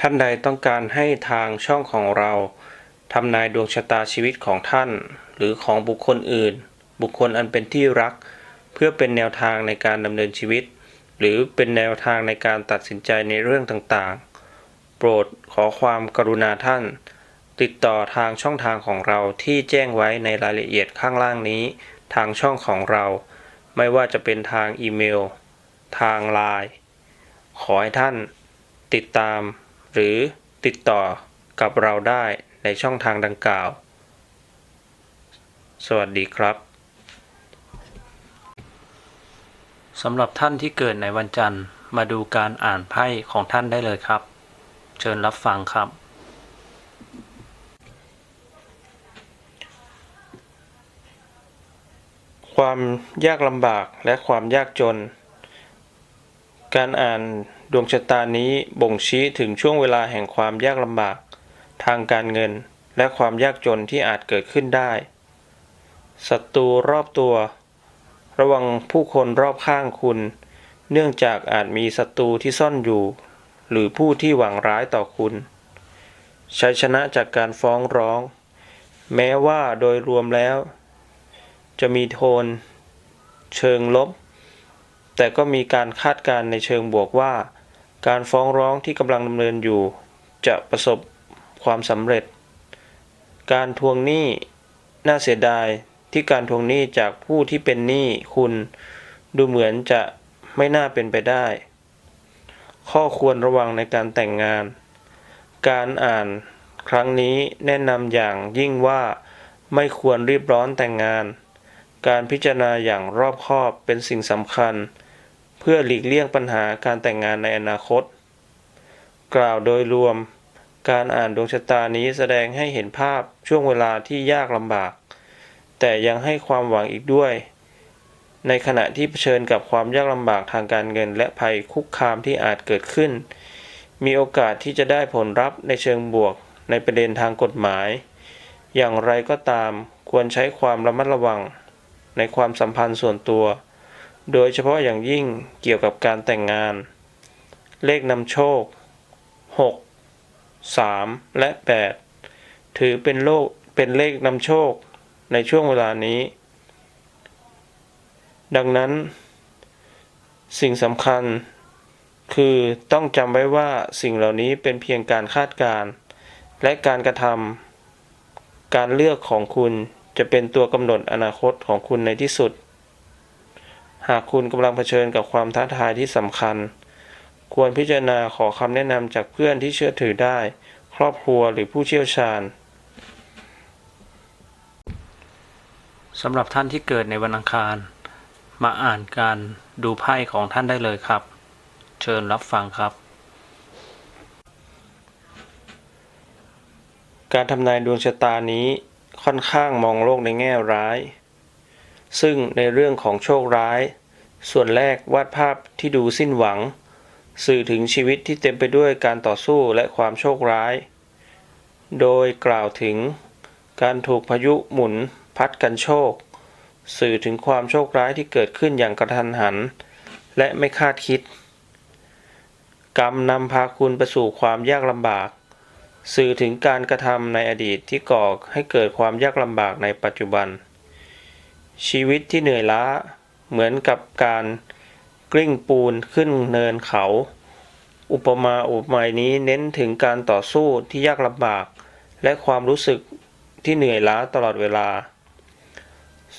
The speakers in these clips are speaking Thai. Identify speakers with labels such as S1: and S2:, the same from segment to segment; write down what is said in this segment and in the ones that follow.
S1: ท่านใดต้องการให้ทางช่องของเราทำนายดวงชะตาชีวิตของท่าน หรือของบุคคลอื่น บุคคลอันเป็นที่รัก เพื่อเป็นแนวทางในการดำเนินชีวิต หรือเป็นแนวทางในการตัดสินใจในเรื่องต่างๆ โปรดขอความกรุณาท่าน ติดต่อทางช่องทางของเราที่แจ้งไว้ในรายละเอียดข้างล่างนี้ ทางช่องของเรา ไม่ว่าจะเป็นทางอีเมล ทางไลน์ขอให้ท่าน ติดตาม หรือติดต่อกับเราได้ในช่องทางดังกล่าว สวัสดีครับสำหรับท่านที่เกิดในวันจันทร์มาดูการอ่านไพ่ของท่านได้เลยครับ เชิญรับฟังครับ ความยากลำบากและความยากจน การอ่าน ดวงชะตานี้บ่งชี้ถึงช่วงเวลาแห่งความยากลำบาก ทางการเงินและความยากจนที่อาจเกิดขึ้นได้ ศัตรูรอบตัว ระวังผู้คนรอบข้างคุณ เนื่องจากอาจมีศัตรูที่ซ่อนอยู่ หรือผู้ที่หวังร้ายต่อคุณ ชัยชนะจากการฟ้องร้อง แม้ว่าโดยรวมแล้ว จะมีโทน เชิงลบแต่ก็มีการคาดการณ์ในเชิงบวกว่า การฟ้องร้องที่กำลังดำเนินอยู่ จะประสบความสำเร็จ การทวงหนี้น่าเสียดายที่การทวงหนี้จากผู้ที่เป็นหนี้คุณ ดูเหมือนจะไม่น่าเป็นไปได้ ข้อควรระวังในการแต่งงาน การอ่านครั้งนี้แนะนำอย่างยิ่งว่าไม่ควรรีบร้อนแต่งงาน การพิจารณาอย่างรอบคอบเป็นสิ่งสำคัญ เพื่อหลีกเลี่ยงปัญหาการแต่งงานในอนาคต กล่าวโดยรวม การอ่านดวงชะตานี้แสดงให้เห็นภาพช่วงเวลาที่ยากลำบาก แต่ยังให้ความหวังอีกด้วย ในขณะที่เผชิญกับความยากลำบากทางการเงิน และภัยคุกคามที่อาจเกิดขึ้น มีโอกาสที่จะได้ผลลัพธ์ในเชิงบวก ในประเด็นทางกฎหมาย อย่างไรก็ตามควรใช้ความระมัดระวัง ในความสัมพันธ์ส่วนตัว โดยเฉพาะอย่างยิ่งเกี่ยวกับการแต่งงาน เลขนำโชค 6 3 และ 8 ถือเป็นโลกเป็นเลขนำโชคในช่วงเวลานี้ ดังนั้น สิ่งสำคัญ คือต้องจำไว้ว่าสิ่งเหล่านี้เป็นเพียงการคาดการณ์และการกระทำการเลือกของคุณจะเป็นตัวกำหนดอนาคตของคุณในที่สุด หากคุณกำลังเผชิญกับความท้าทายที่สำคัญ ควรพิจารณาขอคำแนะนำจากเพื่อนที่เชื่อถือได้ ครอบครัวหรือผู้เชี่ยวชาญสำหรับท่านที่เกิดในวันอังคาร มาอ่านการดูไพ่ของท่านได้เลยครับ เชิญรับฟังครับ การทำนายดวงชะตานี้ค่อนข้างมองโลกในแง่ร้าย ซึ่งในเรื่องของโชคร้าย ส่วนแรกวาดภาพที่ดูสิ้นหวัง สื่อถึงชีวิตที่เต็มไปด้วยการต่อสู้และความโชคร้าย โดยกล่าวถึง การถูกพายุหมุนพัดกันโชค สื่อถึงความโชคร้ายที่เกิดขึ้นอย่างกระทันหัน และไม่คาดคิด กรรมนำพาคุณไปสู่ความยากลำบาก สื่อถึงการกระทำในอดีตที่ก่อให้เกิดความยากลำบากในปัจจุบัน ชีวิตที่เหนื่อยล้า เหมือนกับการกลิ้งปูนขึ้นเนินเขา อุปมาอุปไมยนี้เน้นถึงการต่อสู้ที่ยากลำบาก และความรู้สึกที่เหนื่อยล้าตลอดเวลา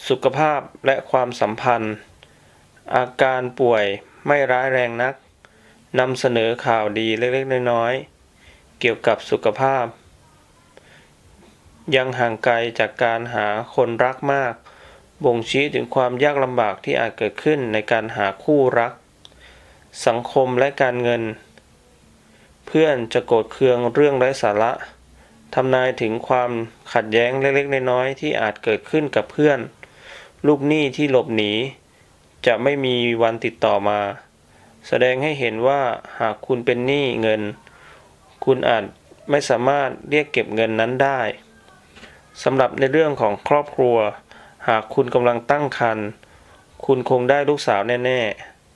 S1: สุขภาพและความสัมพันธ์ อาการป่วยไม่ร้ายแรงนักนำเสนอข่าวดีเล็กๆ น้อยๆ เกี่ยวกับสุขภาพ ยังห่างไกลจากการหาคนรักมาก บ่งชี้ถึงความยากลำบากที่อาจเกิดขึ้นในการหาคู่รัก สังคมและการเงิน เพื่อนจะโกรธเคืองเรื่องไร้สาระทำนายถึงความขัดแย้งเล็กๆน้อยๆที่อาจเกิดขึ้นกับเพื่อน ลูกหนี้ที่หลบหนี จะไม่มีวันติดต่อมา แสดงให้เห็นว่าหากคุณเป็นหนี้เงิน คุณอาจไม่สามารถเรียกเก็บเงินนั้นได้สำหรับในเรื่องของครอบครัว หากคุณกำลังตั้งครรภ์คุณคงได้ลูกสาวแน่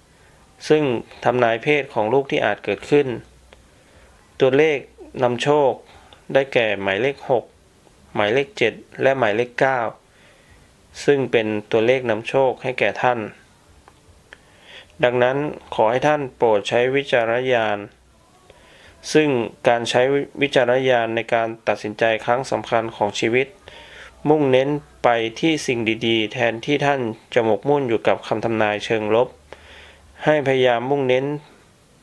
S1: ๆ ซึ่งทำนายเพศของลูกที่อาจเกิดขึ้น ตัวเลขนำโชคได้แก่หมายเลข 6 หมายเลข 7 และหมายเลข 9 ซึ่งเป็นตัวเลขนำโชคให้แก่ท่าน ดังนั้นขอให้ท่านโปรดใช้วิจารณญาณ ซึ่งการใช้วิจารณญาณในการตัดสินใจครั้งสำคัญของชีวิต มุ่งเน้นไปที่สิ่งดีๆ แทนที่ท่านจะหมกมุ่นอยู่กับคำทำนายเชิงลบ ให้พยายามมุ่งเน้น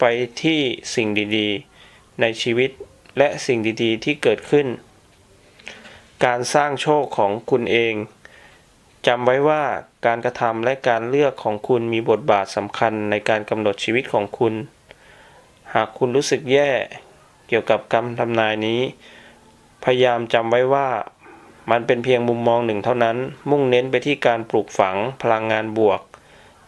S1: ไปที่สิ่งดีๆ ในชีวิตและสิ่งดีๆ ที่เกิดขึ้น การสร้างโชคของคุณเองจำไว้ว่าการกระทำและการเลือกของคุณมีบทบาทสำคัญในการกำหนดชีวิตของคุณ หากคุณรู้สึกแย่เกี่ยวกับคำทำนายนี้ พยายามจำไว้ว่า มันเป็นเพียงมุมมองหนึ่งเท่านั้น มุ่งเน้นไปที่การปลูกฝังพลังงานบวก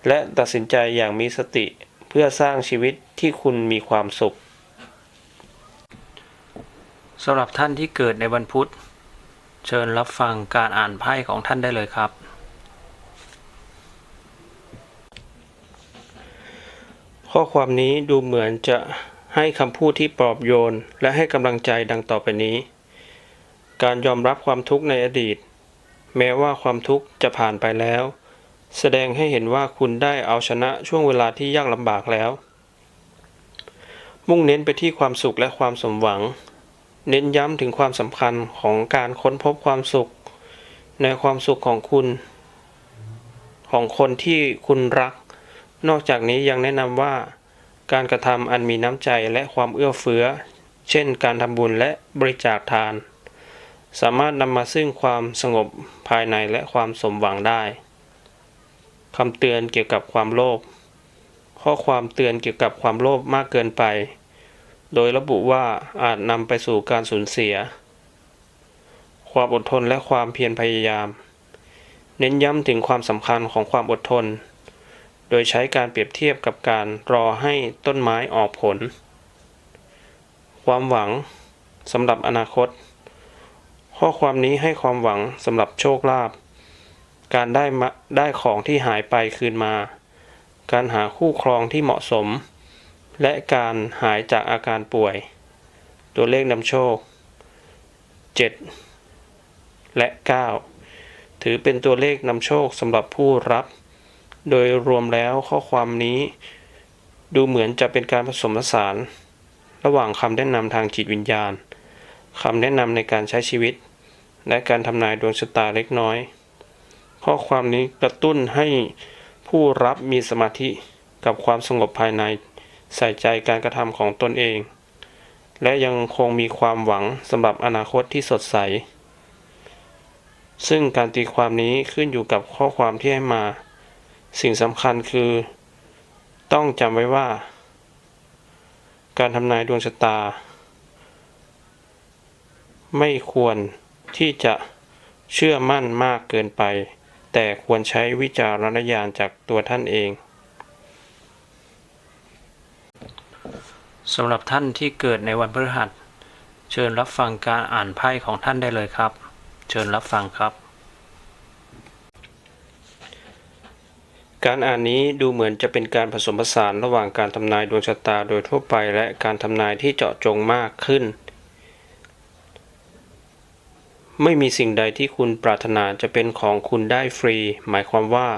S1: และตัดสินใจอย่างมีสติเพื่อสร้างชีวิตที่คุณมีความสุขสำหรับท่านที่เกิดในวันพุธ เชิญรับฟังการอ่านไพ่ของท่านได้เลยครับ ข้อความนี้ดูเหมือนจะให้คำพูดที่ปลอบโยน และให้กำลังใจดังต่อไปนี้ การยอมรับความทุกข์ในอดีต แม้ว่าความทุกข์จะผ่านไปแล้ว แสดงให้เห็นว่าคุณได้เอาชนะช่วงเวลาที่ยากลำบากแล้ว มุ่งเน้นไปที่ความสุขและความสมหวัง เน้นย้ำถึงความสำคัญของการค้นพบความสุข ในความสุขของคุณ ของคนที่คุณรัก นอกจากนี้ยังแนะนำว่าการกระทำอันมีน้ำใจและความเอื้อเฟื้อ เช่นการทำบุญและบริจาคทาน สามารถนำมาซึ่งความสงบภายในและความสมหวังได้คำเตือนเกี่ยวกับความโลภข้อความเตือนเกี่ยวกับความโลภมากเกินไป โดยระบุว่าอาจนำไปสู่การสูญเสีย ความอดทนและความเพียรพยายาม เน้นย้ำถึงความสำคัญของความอดทน โดยใช้การเปรียบเทียบกับการรอให้ต้นไม้ออกผล ความหวังสำหรับอนาคต ข้อความนี้ให้ความหวังสำหรับโชคลาภ การได้มาได้ของที่หายไปคืนมา การหาคู่ครองที่เหมาะสม และการหายจากอาการป่วย ตัวเลขนำโชค 7 และ 9 ถือเป็นตัวเลขนำโชคสำหรับผู้รับ โดยรวมแล้วข้อความนี้ ดูเหมือนจะเป็นการผสมผสาน ระหว่างคำแนะนำทางจิตวิญญาณ คำแนะนำในการใช้ชีวิต และการทำนายดวงชะตาเล็กน้อย ข้อความนี้กระตุ้นให้ผู้รับมีสมาธิกับความสงบภายในใส่ใจการกระทำของตนเอง และยังคงมีความหวังสำหรับอนาคตที่สดใส ซึ่งการตีความนี้ขึ้นอยู่กับข้อความที่ให้มา สิ่งสำคัญคือ ต้องจำไว้ว่า การทำนายดวงชะตา ไม่ควรที่จะเชื่อมั่นมากเกินไป แต่ควรใช้วิจารณญาณจากตัวท่านเองสำหรับท่านที่เกิดในวันพฤหัส เชิญรับฟังการอ่านไพ่ของท่านได้เลยครับ เชิญรับฟังครับ การอ่านนี้ดูเหมือนจะเป็นการผสมผสานระหว่างการทำนายดวงชะตาโดยทั่วไปและการทำนายที่เจาะจงมากขึ้น ไม่มีสิ่งใดที่คุณปรารถนาจะเป็นของคุณได้ฟรี หมายความว่า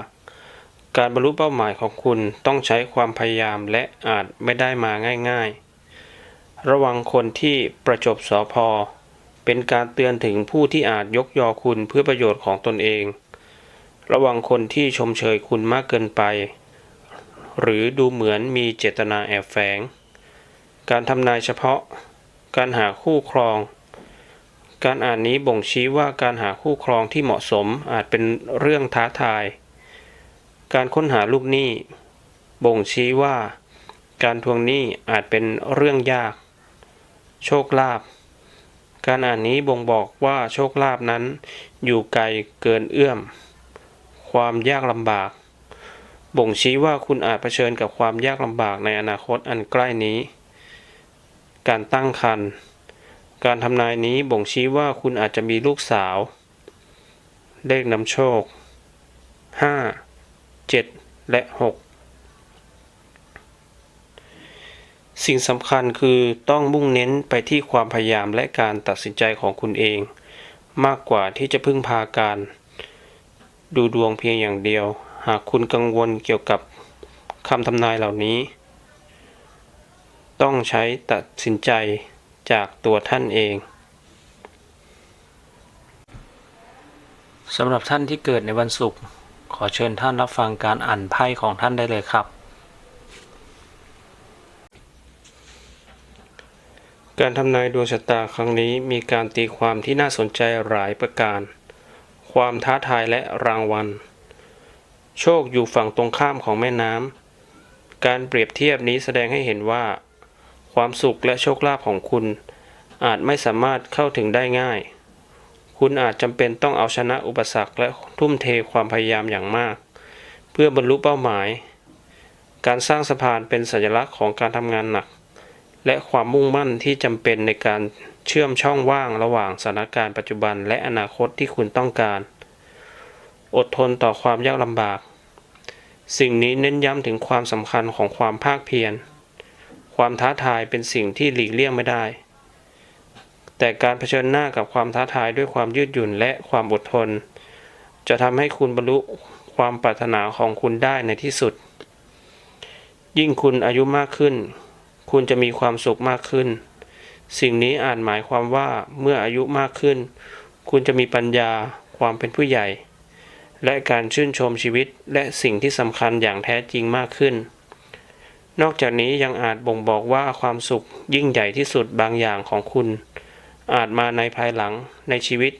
S1: การบรรลุเป้าหมายของคุณต้องใช้ความพยายามและอาจไม่ได้มาง่ายๆ ระวังคนที่ประจบสอพอ เป็นการเตือนถึงผู้ที่อาจยกยอคุณเพื่อประโยชน์ของตนเอง ระวังคนที่ชมเชยคุณมากเกินไป หรือดูเหมือนมีเจตนาแอบแฝง การทำนายเฉพาะ การหาคู่ครอง การอ่านนี้บ่งชี้ว่าการหาคู่ครองที่เหมาะสมอาจเป็นเรื่องท้าทาย การค้นหาลูกหนี้ บ่งชี้ว่า การทวงหนี้อาจเป็นเรื่องยาก โชคลาภการอ่านนี้บ่งบอกว่าโชคลาภนั้น อยู่ไกลเกินเอื้อม ความยากลำบาก บ่งชี้ว่าคุณอาจเผชิญกับความยากลำบากในอนาคตอันใกล้นี้ การตั้งครรภ์ การทำนายนี้บ่งชี้ว่าคุณอาจจะมีลูกสาว เลขนำโชค 5 7 และ 6 สิ่งสำคัญคือต้องมุ่งเน้นไปที่ความพยายามและการตัดสินใจของคุณเอง มากกว่าที่จะพึ่งพาการ ดูดวงเพียงอย่างเดียว หากคุณกังวลเกี่ยวกับคำทำนายเหล่านี้ ต้องใช้ตัดสินใจ จากตัวท่านเองสำหรับท่านที่เกิดในวันศุกร์ขอเชิญท่านรับฟังการอ่านไพ่ของท่านได้เลยครับ การทำนายดวงชะตาครั้งนี้มีการตีความที่น่าสนใจหลายประการ ความท้าทายและรางวัล โชคอยู่ฝั่งตรงข้ามของแม่น้ำการเปรียบเทียบนี้แสดงให้เห็นว่า ความสุขและโชคลาภของคุณ อาจไม่สามารถเข้าถึงได้ง่าย คุณอาจจำเป็นต้องเอาชนะอุปสรรคและทุ่มเทความพยายามอย่างมาก เพื่อบรรลุเป้าหมาย การสร้างสะพานเป็นสัญลักษณ์ของการทำงานหนัก และความมุ่งมั่นที่จำเป็นในการเชื่อมช่องว่างระหว่างสถานการณ์ปัจจุบันและอนาคตที่คุณต้องการ อดทนต่อความยากลำบาก สิ่งนี้เน้นย้ำถึงความสำคัญของความภาคเพียร ความท้าทายเป็นสิ่งที่หลีกเลี่ยงไม่ได้ แต่การเผชิญหน้ากับความท้าทายด้วยความยืดหยุ่นและความอดทน จะทำให้คุณบรรลุความปรารถนาของคุณได้ในที่สุด ยิ่งคุณอายุมากขึ้น คุณจะมีความสุขมากขึ้น สิ่งนี้อาจหมายความว่าเมื่ออายุมากขึ้น คุณจะมีปัญญา ความเป็นผู้ใหญ่ และการชื่นชมชีวิตและสิ่งที่สำคัญอย่างแท้จริงมากขึ้น นอกจากนี้ยังอาจบ่งบอกว่าความสุขยิ่งใหญ่ที่สุดบางอย่างของคุณ อาจมาในภายหลังในชีวิต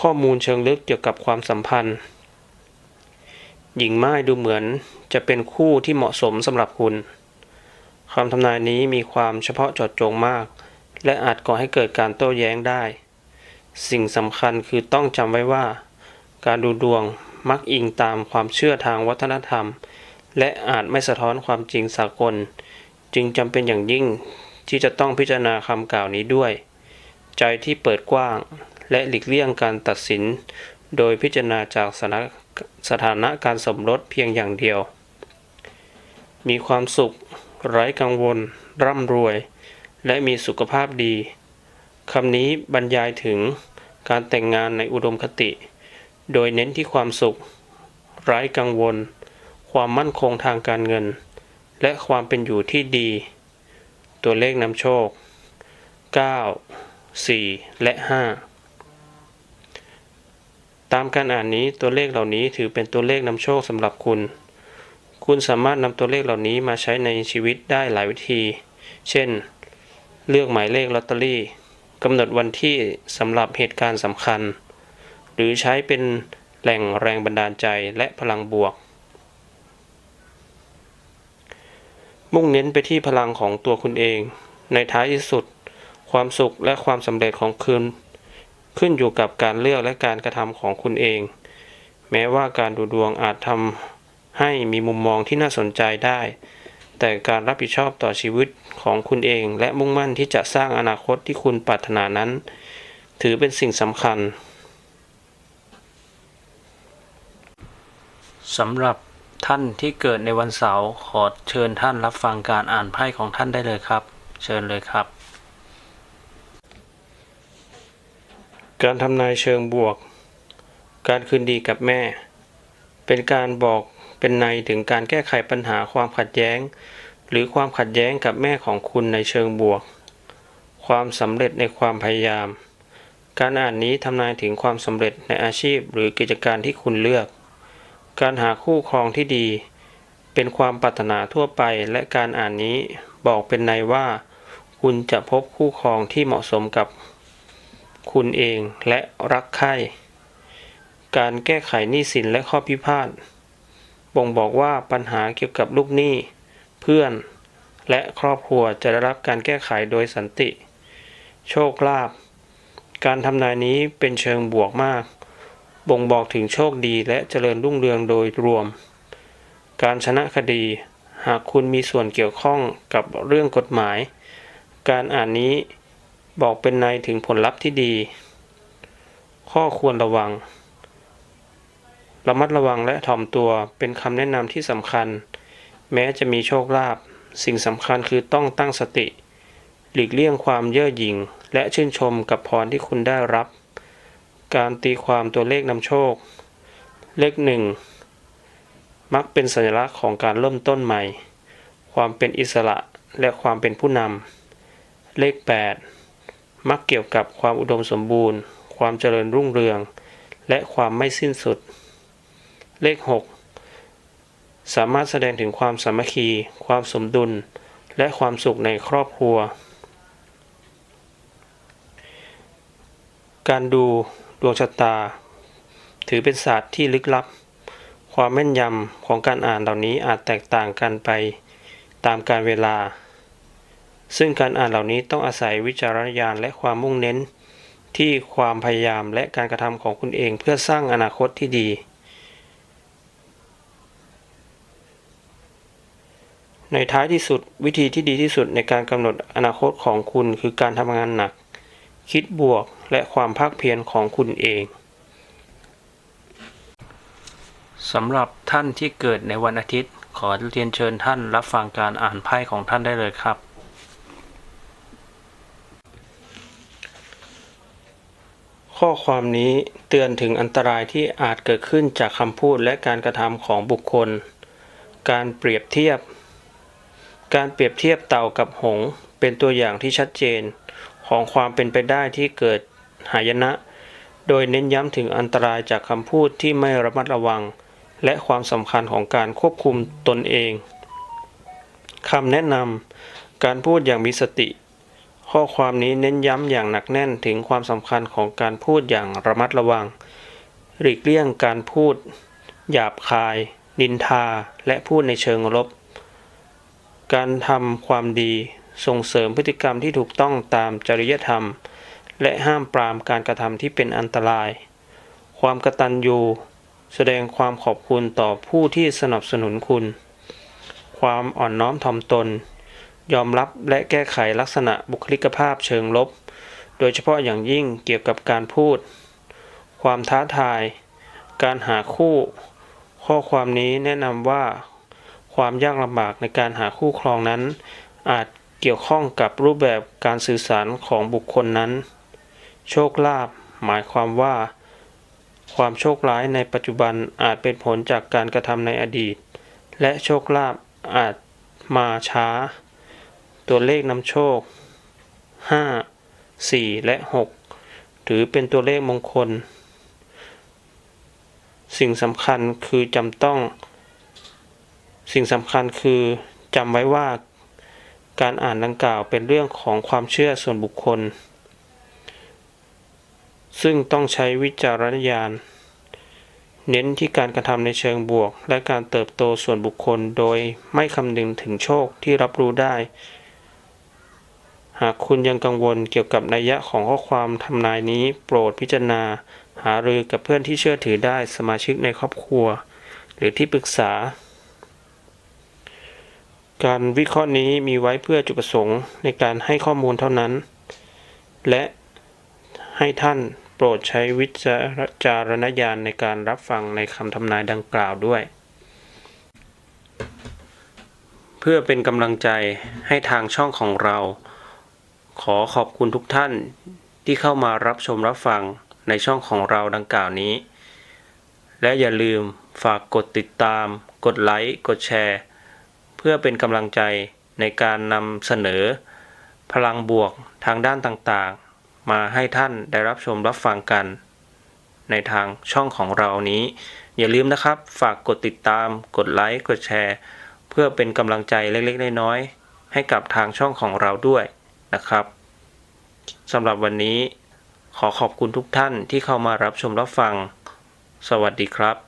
S1: ข้อมูลเชิงลึกเกี่ยวกับความสัมพันธ์ หญิงไม้ดูเหมือนจะเป็นคู่ที่เหมาะสมสำหรับคุณคำทำนายนี้มีความเฉพาะเจาะจงมาก และอาจก่อให้เกิดการโต้แย้งได้ สิ่งสำคัญคือต้องจำไว้ว่า การดูดวงมักอิงตามความเชื่อทางวัฒนธรรม และอาจไม่สะท้อนความจริงสากล จึงจำเป็นอย่างยิ่งที่จะต้องพิจารณาคำกล่าวนี้ด้วย ใจที่เปิดกว้าง และหลีกเลี่ยงการตัดสิน โดยพิจารณาจากสถานะสถานะการสมรสเพียงอย่างเดียว มีความสุข ไร้กังวล ร่ำรวย และมีสุขภาพดี คำนี้บรรยายถึงการแต่งงานในอุดมคติ โดยเน้นที่ความสุข ไร้กังวล ความมั่นคงทางการเงิน และความเป็นอยู่ที่ดี ตัวเลขนำโชค 9 4 และ 5 ตามการอ่านนี้ตัวเลขเหล่านี้ถือเป็นตัวเลขนำโชคสำหรับคุณ คุณสามารถนำตัวเลขเหล่านี้มาใช้ในชีวิตได้หลายวิธี เช่น เลือกหมายเลขลอตเตอรี่กำหนดวันที่สำหรับเหตุการณ์สำคัญ หรือใช้เป็นแหล่งแรงบันดาลใจและพลังบวก มุ่งเน้นไปที่พลังของตัวคุณเอง ในท้ายที่สุด ความสุขและความสำเร็จของคุณ ขึ้นอยู่กับการเลือกและการกระทำของคุณเอง แม้ว่าการดูดวงอาจทำให้มีมุมมองที่น่าสนใจได้ แต่การรับผิดชอบต่อชีวิตของคุณเอง และมุ่งมั่นที่จะสร้างอนาคตที่คุณปรารถนานั้น ถือเป็นสิ่งสำคัญสำหรับ ท่านที่เกิดในวันเสาร์ขอเชิญท่านรับฟังการอ่านไพ่ของท่านได้เลยครับ เชิญเลยครับ การทำนายเชิงบวก การคืนดีกับแม่ เป็นการบอกเป็นในถึงการแก้ไขปัญหาความขัดแย้ง หรือความขัดแย้งกับแม่ของคุณในเชิงบวก ความสำเร็จในความพยายาม การอ่านนี้ทำนายถึงความสำเร็จในอาชีพหรือกิจการที่คุณเลือก การหาคู่ครองที่ดี เป็นความปรารถนาทั่วไปและการอ่านนี้บอกเป็นในว่า คุณจะพบคู่ครองที่เหมาะสมกับ คุณเองและรักใคร่การแก้ไขหนี้สินและข้อพิพาทบ่งบอกว่าปัญหาเกี่ยวกับลูกหนี้ เพื่อน และครอบครัวจะได้รับการแก้ไขโดยสันติ โชคลาภการทำนายนี้เป็นเชิงบวกมาก บ่งบอกถึงโชคดีและเจริญรุ่งเรืองโดยรวม การชนะคดี หากคุณมีส่วนเกี่ยวข้องกับเรื่องกฎหมาย การอ่านนี้บอกเป็นในถึงผลลัพธ์ที่ดี ข้อควรระวัง ระมัดระวังและถ่อมตัวเป็นคำแนะนำที่สำคัญ แม้จะมีโชคลาภสิ่งสำคัญคือต้องตั้งสติ หลีกเลี่ยงความเย่อหยิ่งและชื่นชมกับพรที่คุณได้รับ การตีความตัวเลขนำโชค เลขหนึ่งมักเป็นสัญลักษณ์ของการเริ่มต้นใหม่ ความเป็นอิสระและความเป็นผู้นำ เลข 8 มักเกี่ยวกับความอุดมสมบูรณ์ ความเจริญรุ่งเรือง และความไม่สิ้นสุด เลข 6 สามารถแสดงถึงความสามัคคี ความสมดุล และความสุขในครอบครัว การดู ดวงชะตา ถือเป็นศาสตร์ที่ลึกลับ ความแม่นยำของการอ่านเหล่านี้อาจแตกต่างกันไปตามกาลเวลา ซึ่งการอ่านเหล่านี้ต้องอาศัยวิจารณญาณและความมุ่งเน้น ที่ความพยายามและการกระทำของคุณเองเพื่อสร้างอนาคตที่ดี ในท้ายที่สุดวิธีที่ดีที่สุดในการกำหนดอนาคตของคุณคือการทำงานหนัก คิดบวกและความภาคเพียรของคุณเองสำหรับท่านที่เกิดในวันอาทิตย์ ขอเรียนเชิญท่านรับฟังการอ่านไพ่ของท่านได้เลยครับ ข้อความนี้เตือนถึงอันตรายที่อาจเกิดขึ้นจากคำพูดและการกระทำของบุคคล การเปรียบเทียบ การเปรียบเทียบเต่ากับหง เป็นตัวอย่างที่ชัดเจน ของความเป็นไปได้ที่เกิดหายนะ โดยเน้นย้ำถึงอันตรายจากคำพูดที่ไม่ระมัดระวัง และความสำคัญของการควบคุมตนเองคำแนะนำการพูดอย่างมีสติ ข้อความนี้เน้นย้ำอย่างหนักแน่นถึงความสำคัญของการพูดอย่างระมัดระวัง หลีกเลี่ยงการพูด หยาบคาย นินทา และพูดในเชิงลบ การทำความดี ส่งเสริมพฤติกรรมที่ถูกต้องตามจริยธรรม และห้ามปรามการกระทำที่เป็นอันตราย ความกตัญญูแสดงความขอบคุณต่อผู้ที่สนับสนุนคุณ ความอ่อนน้อมถ่อมตน ยอมรับและแก้ไขลักษณะบุคลิกภาพเชิงลบ โดยเฉพาะอย่างยิ่งเกี่ยวกับการพูด ความท้าทาย การหาคู่ ข้อความนี้แนะนำว่า ความยากลำบากในการหาคู่ครองนั้น อาจ เกี่ยวข้องกับรูปแบบการสื่อสารของบุคคลนั้น โชคลาภหมายความว่า ความโชคร้ายในปัจจุบันอาจเป็นผลจากการกระทำในอดีต และโชคลาภอาจมาช้า ตัวเลขนำโชค 5 4 และ 6 ถือเป็นตัวเลขมงคล สิ่งสำคัญคือจำต้อง สิ่งสำคัญคือจำไว้ว่า การอ่านดังกล่าวเป็นเรื่องของความเชื่อส่วนบุคคล ซึ่งต้องใช้วิจารณญาณ เน้นที่การกระทำในเชิงบวก และการเติบโตส่วนบุคคลโดยไม่คำนึงถึงโชคที่รับรู้ได้ หากคุณยังกังวลเกี่ยวกับนัยยะของข้อความทำนายนี้ โปรดพิจารณา หารือกับเพื่อนที่เชื่อถือได้สมาชิกในครอบครัว หรือที่ปรึกษา การวิเคราะห์นี้มีไว้เพื่อจุดประสงค์ในการให้ข้อมูลเท่านั้น และให้ท่านโปรดใช้วิจารณญาณในการรับฟังในคำทำนายดังกล่าวด้วย เพื่อเป็นกำลังใจให้ทางช่องของเรา ขอขอบคุณทุกท่านที่เข้ามารับชมรับฟังในช่องของเราดังกล่าวนี้ และอย่าลืมฝากกดติดตาม กดไลค์ กดแชร์ เพื่อเป็นกำลังใจในการนำเสนอ พลังบวกทางด้านต่างๆ มาให้ท่านได้รับชมรับฟังกัน ในทางช่องของเรานี้ อย่าลืมนะครับ ฝากกดติดตาม กดไลค์ กดแชร์ เพื่อเป็นกำลังใจเล็กๆ น้อยๆ ให้กับทางช่องของเราด้วยนะครับสำหรับวันนี้ ขอขอบคุณทุกท่านที่เข้ามารับชมรับฟัง สวัสดีครับ